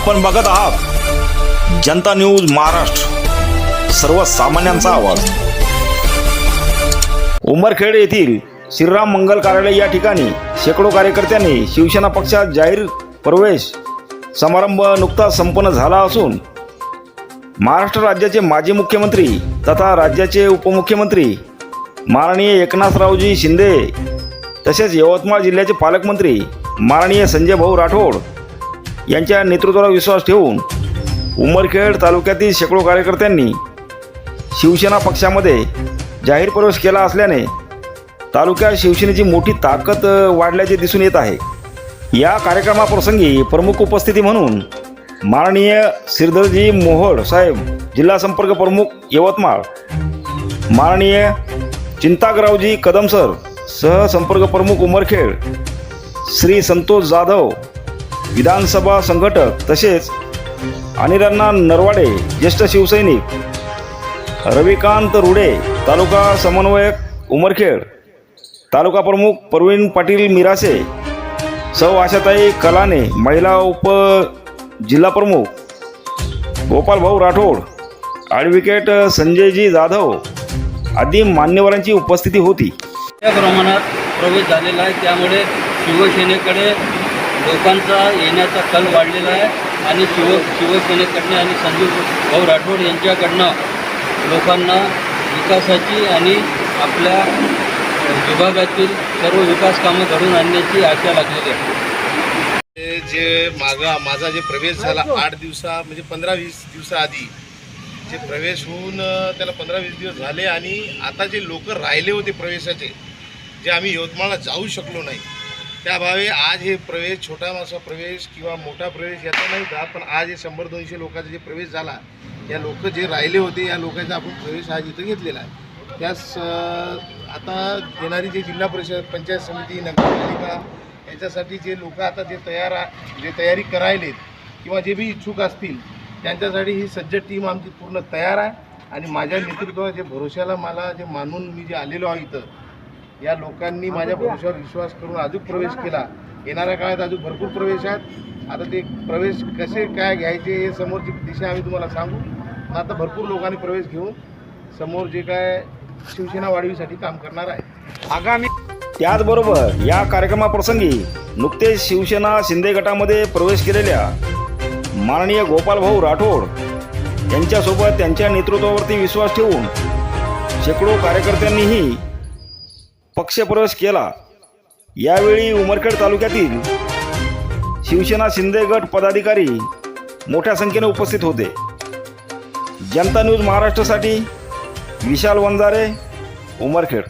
आपण बघत आहात. जनता न्यूज महाराष्ट्र. सर्वसामान्यांचा आवाज. उमरखेड येथील श्रीराम मंगल कार्यालय या ठिकाणी शेकडो कार्यकर्त्यांनी शिवसेना पक्षात जाहीर प्रवेश समारंभ नुकताच संपन्न झाला असून महाराष्ट्र राज्याचे माजी मुख्यमंत्री तथा राज्याचे उपमुख्यमंत्री माननीय एकनाथरावजी शिंदे तसेच यवतमाळ जिल्ह्याचे पालकमंत्री माननीय संजय भाऊ राठोड यांच्या नेतृत्वावर विश्वास ठेवून उमरखेड तालुक्यातील शेकडो कार्यकर्त्यांनी शिवसेना पक्षामध्ये जाहीर प्रवेश केला असल्याने तालुक्यात शिवसेनेची मोठी ताकद वाढल्याचे दिसून येत आहे. या कार्यक्रमाप्रसंगी प्रमुख उपस्थिती म्हणून माननीय श्रीधरजी मोहोळ साहेब जिल्हा संपर्क प्रमुख यवतमाळ माननीय चिंतागरावजी कदमसर सहसंपर्क प्रमुख उमरखेड श्री संतोष जाधव विधानसभा संघटक तसेच अनिरांना नरवाडे ज्येष्ठ शिवसैनिक रविकांत रुडे तालुका समन्वयक उमरखेड तालुका प्रमुख प्रवीण पाटील मिरासे सौ आशाताई कलाने महिला उप जिल्हाप्रमुख गोपालभाऊ राठोड ॲडव्होकेट संजयजी जाधव आदी मान्यवरांची उपस्थिती होती. त्या प्रमाणात प्रवेश झालेला आहे. त्यामुळे शिवसेनेकडे लोकांचा येण्याचा कल वाढलेला आहे आणि शिव शिवसेनेकडनं आणि संदीप भाऊ राठोड यांच्याकडनं लोकांना विकासाची आणि आपल्या विभागातील सर्व विकास कामं घडून आणण्याची आशा लागलेली आहे. जे मागा माझा जे प्रवेश झाला आठ दिवसा म्हणजे पंधरा वीस दिवसाआधी जे प्रवेश होऊन त्याला पंधरा वीस दिवस झाले आणि आता जे लोक राहिले होते प्रवेशाचे जे आम्ही यवतमाळला जाऊ शकलो नाही त्याभावे आज हे प्रवेश छोटा मासा प्रवेश किंवा मोठा प्रवेश याचा नाही जात पण आज हे शंभर दोनशे लोकांचा जे प्रवेश झाला या लोक जे राहिले होते या लोकांचा आपण प्रवेश आज इथं घेतलेला आहे. त्यास आता येणारी जे जिल्हा परिषद पंचायत समिती नगरपालिका याच्यासाठी जे लोक आता जे तयार जे तयारी करायलेत किंवा जे बी इच्छुक असतील त्यांच्यासाठी ही सज्ज टीम आमची पूर्ण तयार आहे. आणि माझ्या नेतृत्वावर जे भरोशाला मला जे मानून मी जे आलेलो आहे इथं या लोकांनी माझ्या भरोशावर विश्वास करून अजून प्रवेश केला. येणाऱ्या काळात अजून भरपूर प्रवेश आहेत. आता ते प्रवेश कसे काय घ्यायचे हे समोरची दिशा आम्ही तुम्हाला सांगू. आता भरपूर लोकांनी प्रवेश घेऊन समोर जे काय शिवसेना वाढवीसाठी काम करणार आहे. आगामी त्याचबरोबर या कार्यक्रमाप्रसंगी नुकतेच शिवसेना शिंदे गटामध्ये प्रवेश केलेल्या माननीय गोपालभाऊ राठोड यांच्यासोबत त्यांच्या नेतृत्वावरती विश्वास ठेवून शेकडो कार्यकर्त्यांनीही पक्षप्रवेश केला. यावेळी उमरखेड तालुक्यातील शिवसेना शिंदे गट पदाधिकारी मोठ्या संख्येने उपस्थित होते. जनता न्यूज महाराष्ट्रासाठी विशाल वंजारे उमरखेड.